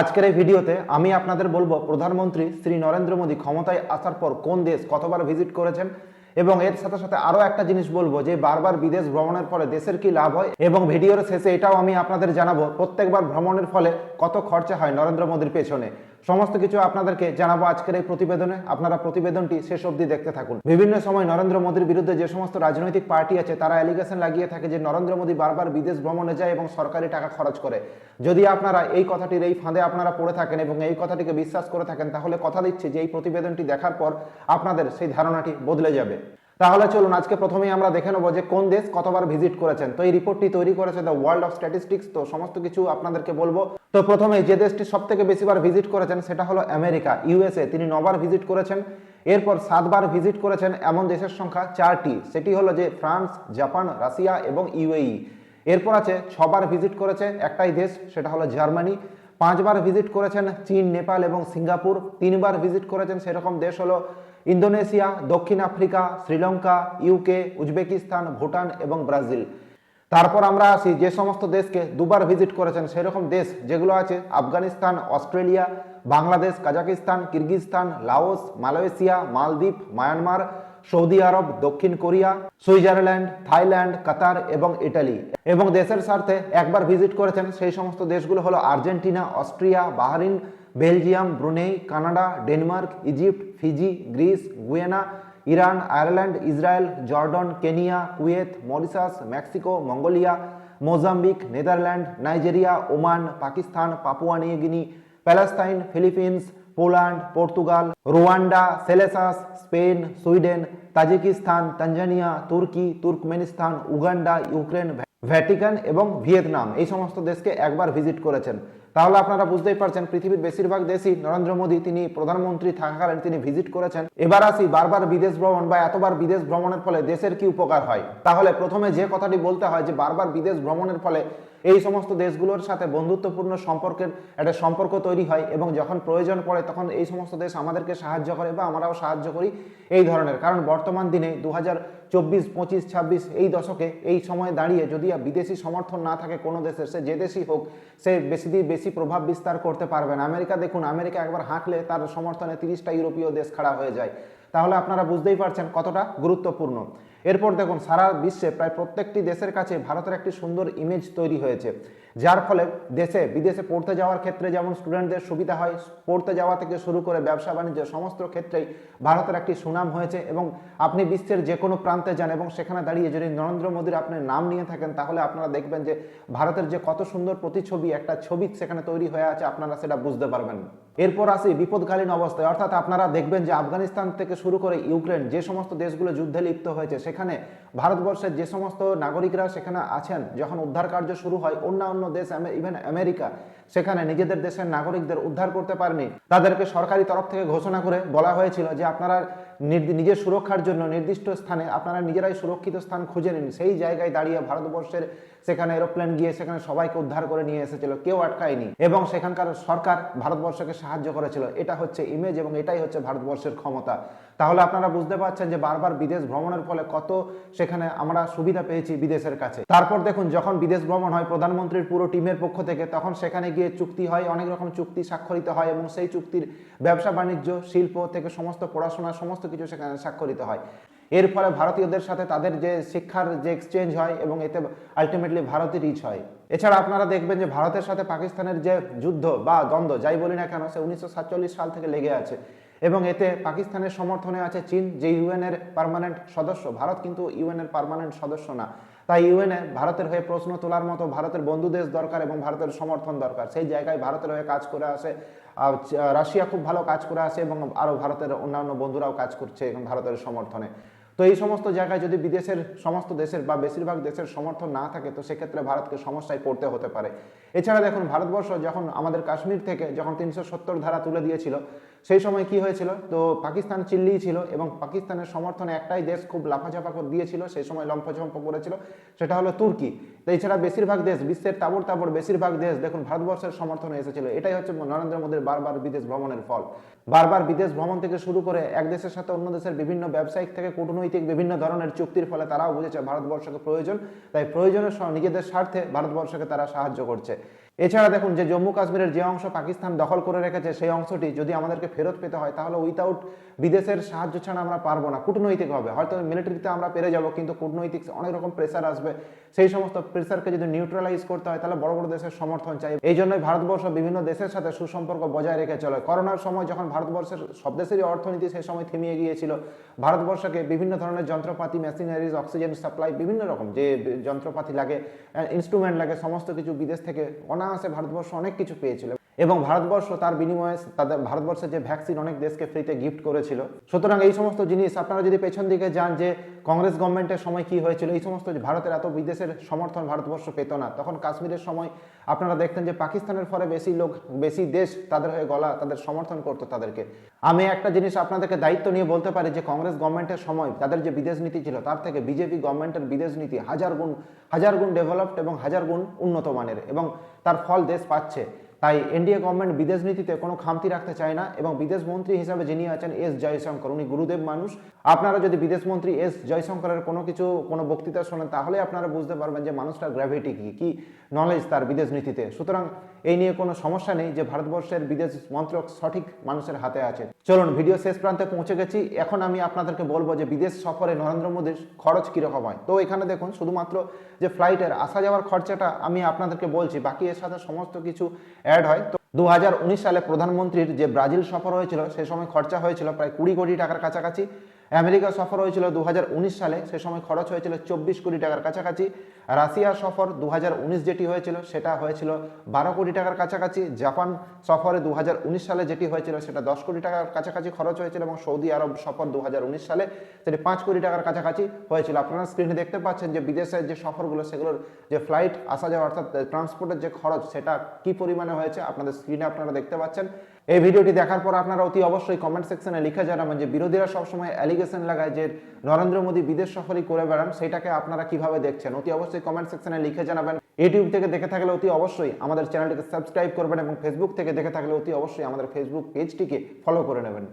আজকের এই ভিডিওতে আমি আপনাদের বলব, প্রধানমন্ত্রী শ্রী নরেন্দ্র মোদী ক্ষমতায় আসার পর কোন দেশ কতবার ভিজিট করেছেন? এবং এর সাথে সাথে আরও একটা জিনিস বলব যে, বারবার বিদেশ ভ্রমণের ফলে দেশের কি লাভ হয়? এবং ভিডিওর শেষে এটাও আমি আপনাদের জানাব, প্রত্যেকবার ভ্রমণের ফলে কত খরচা হয় নরেন্দ্র মোদীর পেছনে। সমস্ত কিছু আপনাদেরকে জানাব আজকের এই প্রতিবেদনে। আপনারা প্রতিবেদনটি শেষ অবধি দেখতে থাকুন। বিভিন্ন সময় নরেন্দ্র মোদীর বিরুদ্ধে যে সমস্ত রাজনৈতিক পার্টি আছে, তারা অ্যালিগেশন লাগিয়ে থাকে যে নরেন্দ্র মোদী বারবার বিদেশ ভ্রমণে যায় এবং সরকারি টাকা খরচ করে। যদি আপনারা এই কথাটির এই ফাঁদে আপনারা পড়ে থাকেন এবং এই কথাটিকে বিশ্বাস করে থাকেন, তাহলে কথা দিচ্ছি যে এই প্রতিবেদনটি দেখার পর আপনাদের সেই ধারণাটি বদলে যাবে। তাহলে চলুন, আজকে প্রথমেই আমরা দেখে নেব যে কোন দেশ কতবার ভিজিট করেছেন। তো এই রিপোর্টটি তৈরি করেছে দ্য ওয়ার্ল্ড অফ স্ট্যাটিস্টিক্স তো সমস্ত কিছু আপনাদেরকে বলব। তো প্রথমে যে দেশটি সব থেকে বেশিবার ভিজিট করেছেন সেটা হলো আমেরিকা, ইউএসএ। তিনি নবার ভিজিট করেছেন, এরপর সাতবার ভিজিট করেছেন এমন দেশের সংখ্যা চারটি। সেটি হলো যে ফ্রান্স, জাপান, রাশিয়া এবং ইউএই। এরপর আছে ছবার ভিজিট করেছে একটাই দেশ, সেটা হলো জার্মানি। পাঁচবার ভিজিট করেছেন চীন, নেপাল এবং সিঙ্গাপুর। তিনবার ভিজিট করেছেন সেরকম দেশ হলো ইন্দোনেশিয়া, দক্ষিণ Africa, Sri Lanka UK Uzbekistan, Bhutan এবং ব্রাজিল। তারপর আমরা আসি, যে সমস্ত দেশকে দুবার ভিজিট করেছেন, সেরকম দেশ যেগুলো আছে, Afghanistan, Australia, Bangladesh, Kazakhstan, Kyrgyzstan, Laos, Malaysia, মালদ্বীপ, মায়ানমার, সৌদি আরব, দক্ষিণ কোরিয়া, সুইজারল্যান্ড, থাইল্যান্ড, কাতার এবং ইটালি। এবং দেশের স্বার্থে একবার ভিজিট করেছেন, সেই সমস্ত দেশগুলো হলো Argentina, Austria, Bahrain Belgium, Brunei, Canada, Denmark, Egypt, Fiji, Greece, Guyana, Iran, Ireland, Israel, Jordan, Kenya, Kuwait, Mauritius, Mexico, Mongolia, Mozambique, Netherland, Nigeria, Oman, Pakistan, Papua New Guinea Palestine, Philippines, Poland, Portugal, Rwanda, Seychelles, Spain, Sweden, Tajikistan, Tanzania, Turkey, Turkmenistan, Uganda, Ukraine Vatican এবং Vietnam, এই সমস্ত দেশকে একবার visit করেছেন। তাহলে আপনারা বুঝতেই পারছেন, পৃথিবীর বেশিরভাগ দেশই নরেন্দ্র মোদী তিনি প্রধানমন্ত্রী থাকাকালীন তিনি ভিজিট করেছেন। এবার আসি, বারবার বিদেশ ভ্রমণ বা এতবার বিদেশ ভ্রমণের ফলে দেশের কি উপকার হয়? তাহলে প্রথমে যে কথাটি বলতে হয় যে, বারবার বিদেশ ভ্রমণের ফলে এই সমস্ত দেশগুলোর সাথে বন্ধুত্বপূর্ণ সম্পর্কের একটা সম্পর্ক তৈরি হয় এবং যখন প্রয়োজন পড়ে তখন এই সমস্ত দেশ আমাদেরকে সাহায্য করে বা আমরাও সাহায্য করি এই ধরনের। কারণ বর্তমান দিনে দু হাজার চব্বিশ, পঁচিশ, ছাব্বিশ এই দশকে এই সময়ে দাঁড়িয়ে যদি বিদেশি সমর্থন না থাকে কোনো দেশের, সে যে দেশই হোক, সে বেশি দিয়ে বেশি প্রভাব বিস্তার করতে পারবে না। আমেরিকা দেখুন, আমেরিকা একবার হাঁকলে তার সমর্থনে তিরিশটা ইউরোপীয় দেশ খাড়া হয়ে যায়। তাহলে আপনারা বুঝতেই পারছেন কতটা গুরুত্বপূর্ণ। এরপর দেখুন, সারা বিশ্বে প্রায় প্রত্যেকটি দেশের কাছে ভারতের একটি সুন্দর ইমেজ তৈরি হয়েছে। যার ফলে দেশে, বিদেশে পড়তে যাওয়ার ক্ষেত্রে যেমন স্টুডেন্টদের সুবিধা হয়, পড়তে যাওয়া থেকে শুরু করে ব্যবসা বাণিজ্য সমস্ত ক্ষেত্রেই ভারতের একটি সুনাম হয়েছে এবং আপনি বিশ্বের যে কোনো প্রান্তে যান এবং সেখানে দাঁড়িয়ে যদি নরেন্দ্র মোদীর আপনি নাম নিয়ে থাকেন, তাহলে আপনারা দেখবেন যে ভারতের যে কত সুন্দর প্রতিছবি একটা ছবি সেখানে তৈরি হয়ে আছে, আপনারা সেটা বুঝতে পারবেন। এরপর আসি বিপদকালীন অবস্থায়। অর্থাৎ আপনারা দেখবেন যে আফগানিস্তান থেকে শুরু করে ইউক্রেন, যে সমস্ত দেশগুলো যুদ্ধে লিপ্ত হয়েছে সেখানে ভারতবর্ষের যে সমস্ত নাগরিকরা সেখানে আছেন, যখন উদ্ধার কার্য শুরু হয়, অন্যান্য দেশ ইভেন আমেরিকা, সেখানে নিজেদের দেশের নাগরিকদের উদ্ধার করতে পারেনি। তাদেরকে সরকারি তরফ থেকে ঘোষণা করে বলা হয়েছিল যে আপনারা নিজের সুরক্ষার জন্য নির্দিষ্ট স্থানে আপনারা নিজেরাই সুরক্ষিত স্থান খুঁজে নিন। সেই জায়গায় দাঁড়িয়ে ভারতবর্ষের সেখানে এরোপ্লেন গিয়ে সেখানে সবাইকে উদ্ধার করে নিয়ে এসেছিল। কেউ আটকায়নি এবং সেখানকার সরকার ভারতবর্ষকে সাহায্য করেছিল। এটা হচ্ছে ইমেজ এবং এটাই হচ্ছে ভারতবর্ষের ক্ষমতা। তাহলে আপনারা বুঝতে পারছেন যে বারবার বিদেশ ভ্রমণের ফলে কত সেখানে আমরা সুবিধা পেয়েছি বিদেশের কাছে। তারপর দেখুন, যখন বিদেশ ভ্রমণ হয় প্রধানমন্ত্রীর পুরো টিমের পক্ষ থেকে, তখন সেখানে গিয়ে চুক্তি হয়, অনেক রকম চুক্তি স্বাক্ষরিত হয় এবং সেই চুক্তির ব্যবসা বাণিজ্য শিল্প থেকে সমস্ত পড়াশোনা, সমস্ত কিছু সেখানে স্বাক্ষরিত হয়। এর ফলে ভারতীয়দের সাথে তাদের যে শিক্ষার যে এক্সচেঞ্জ হয় এবং এতে আলটিমেটলি ভারতে রিচ হয়। এছাড়া আপনারা দেখবেন যে ভারতের সাথে পাকিস্তানের যে যুদ্ধ বা দ্বন্দ্ব, যাই বলি না কেন, সে উনিশশো সাল থেকে লেগে আছে। এবং এতে পাকিস্তানের সমর্থনে আছে চীন, যে ইউএনের পারমানেন্ট সদস্য। ভারত কিন্তু ইউএনের পারমানেন্ট সদস্য না। তাই ইউএনএ ভারতের হয়ে প্রশ্ন তোলার মতো ভারতের বন্ধু দেশ দরকার এবং ভারতের সমর্থন দরকার। সেই জায়গায় ভারতের হয়ে কাজ করে আসে রাশিয়া খুব ভালো কাজ করে আসে এবং আরও ভারতের অন্যান্য বন্ধুরাও কাজ করছে এবং ভারতের সমর্থনে। তো এই সমস্ত জায়গায় যদি বিদেশের সমস্ত দেশের বা বেশিরভাগ দেশের সমর্থন না থাকে, তো সেক্ষেত্রে ভারতকে সমস্যায় পড়তে হতে পারে। এছাড়া দেখুন, ভারতবর্ষ যখন আমাদের কাশ্মীর থেকে যখন তিনশো সত্তর ধারা তুলে দিয়েছিল সেই সময় কি হয়েছিল? তো পাকিস্তান চিল্লিই ছিল এবং পাকিস্তানের সমর্থনে একটাই দেশ খুব লাফাঝাপা করে দিয়েছিল, সেই সময় লম্ফঝম্প করেছিল সেটা হলো তুর্কি। তো এছাড়া বেশিরভাগ দেশ, বিশ্বের তাবর তাবর বেশিরভাগ দেশ, দেখুন, ভারতবর্ষের সমর্থনে এসেছিল। এটাই হচ্ছে নরেন্দ্র মোদীর বারবার বিদেশ ভ্রমণের ফল। বারবার বিদেশ ভ্রমণ থেকে শুরু করে এক দেশের সাথে অন্য দেশের বিভিন্ন ব্যবসায়িক থেকে কূটনৈতিক বিভিন্ন ধরনের চুক্তির ফলে তারাও বুঝেছে ভারতবর্ষকে প্রয়োজন। তাই প্রয়োজনের নিজেদের স্বার্থে ভারতবর্ষকে তারা সাহায্য করছে। এছাড়া দেখুন যে জম্মু কাশ্মীরের যে অংশ পাকিস্তান দখল করে রেখেছে, সেই অংশটি যদি আমাদেরকে ফেরত পেতে হয়, তাহলে উইথাউট বিদেশের সাহায্য ছাড়া আমরা পারব না। কূটনৈতিক হবে। হয়তো মিলিটারিতে আমরা পেরে যাব, কিন্তু কূটনৈতিক অনেক রকম প্রেসার আসবে। সেই সমস্ত প্রেসারকে যদি নিউট্রালাইজ করতে হয়, তাহলে বড় বড় দেশের সমর্থন চাই। এই জন্যই ভারতবর্ষ বিভিন্ন দেশের সাথে সুসম্পর্ক বজায় রেখে চলে। করোনার সময় যখন ভারতবর্ষের সব দেশেরই অর্থনীতি সেই সময় থেমিয়ে গিয়েছিল, ভারতবর্ষকে বিভিন্ন ধরনের যন্ত্রপাতি মেশিনারিজ অক্সিজেন সাপ্লাই বিভিন্ন রকম যে যন্ত্রপাতি লাগে ইনস্ট্রুমেন্ট লাগে, সমস্ত কিছু বিদেশ থেকে অনায়াসে ভারতবর্ষ অনেক কিছু পেয়েছিল। এবং ভারতবর্ষ তার বিনিময়ে তাদের, ভারতবর্ষের যে ভ্যাকসিন অনেক দেশকে ফ্রিতে গিফট করেছিল। সুতরাং এই সমস্ত জিনিস আপনারা যদি পেছন দিকে যান যে কংগ্রেস গভর্নমেন্টের সময় কি হয়েছিল, এই সমস্ত ভারতের এত বিদেশের সমর্থন ভারতবর্ষ পেত না। তখন কাশ্মীরের সময় আপনারা দেখতেন যে পাকিস্তানের ফলে বেশি লোক, বেশি দেশ তাদের হয়ে গলা, তাদের সমর্থন করতো তাদেরকে। আমি একটা জিনিস আপনাদেরকে দায়িত্ব নিয়ে বলতে পারি যে কংগ্রেস গভর্নমেন্টের সময় তাদের যে বিদেশ নীতি ছিল, তার থেকে বিজেপি গভর্নমেন্টের বিদেশ নীতি হাজার গুণ হাজার গুণ ডেভেলপড এবং হাজার গুণ উন্নত মানের এবং তার ফল দেশ পাচ্ছে। তাই এনডিএ গভর্নমেন্ট বিদেশ নীতিতে কোনো খামতি রাখতে চায় না এবং বিদেশ মন্ত্রী হিসাবে যিনি আছেন এস জয়শঙ্কর, উনি গুরুদেব মানুষ। আপনারা যদি বিদেশ মন্ত্রী এস জয়শঙ্করের কোনো কিছু, কোনো বক্তৃতা শোনেন, তাহলে আপনারা বুঝতে পারবেন যে মানুষটার গ্র্যাভিটি কী কী নলেজ তার বিদেশ নীতিতে। সুতরাং এই নিয়ে কোনো সমস্যা নেই যে ভারতবর্ষের বিদেশ মন্ত্রক সঠিক মানুষের হাতে আছে। চলুন, ভিডিও শেষ প্রান্তে পৌঁছে গেছি। এখন আমি আপনাদেরকে বলব যে বিদেশ সফরে নরেন্দ্র মোদীর খরচ কীরকম হয়। তো এখানে দেখুন, শুধুমাত্র যে ফ্লাইটের আসা যাওয়ার খরচাটা আমি আপনাদেরকে বলছি, বাকি এর সাথে সমস্ত কিছু অ্যাড হয়। তো দু হাজার উনিশ সালে প্রধানমন্ত্রীর যে ব্রাজিল সফর হয়েছিল, সে সময় খরচা হয়েছিল প্রায় কুড়ি কোটি টাকার কাছাকাছি। আমেরিকা সফর হয়েছিল দু হাজার উনিশ সালে। সে সময় খরচ হয়েছিল চব্বিশ কোটি টাকার কাছাকাছি। রাশিয়া সফর দু হাজার উনিশ যেটি হয়েছিল, সেটা হয়েছিল বারো কোটি টাকার কাছাকাছি। জাপান সফরে দু হাজার উনিশ সালে যেটি হয়েছিল, সেটা দশ কোটি টাকার কাছাকাছি খরচ হয়েছিল এবং সৌদি আরব সফর দু হাজার উনিশ সালে, সেটি পাঁচ কোটি টাকার কাছাকাছি হয়েছিল। আপনারা স্ক্রিনে দেখতে পাচ্ছেন যে বিদেশের যে সফরগুলো, সেগুলোর যে ফ্লাইট আসা যাওয়া, অর্থাৎ ট্রান্সপোর্টের যে খরচ, সেটা কি পরিমাণে হয়েছে? আপনাদের স্ক্রিনে আপনারা দেখতে পাচ্ছেন। এই ভিডিওটি দেখার পর আপনারা অতি অবশ্যই কমেন্ট সেকশনে লিখে জানাবেন যে বিরোধীরা সবসময় অ্যালিগেশন লাগায় যে নরেন্দ্র মোদী বিদেশ সফরই করে বেড়ান, সেটাকে আপনারা কীভাবে দেখছেন? অতি অবশ্যই কমেন্ট সেকশনে লিখে জানাবেন। ইউটিউব থেকে দেখে থাকলে অতি অবশ্যই আমাদের চ্যানেলটিকে সাবস্ক্রাইব করবেন এবং ফেসবুক থেকে দেখে থাকলে অতি অবশ্যই আমাদের ফেসবুক পেজটিকে ফলো করে নেবেন।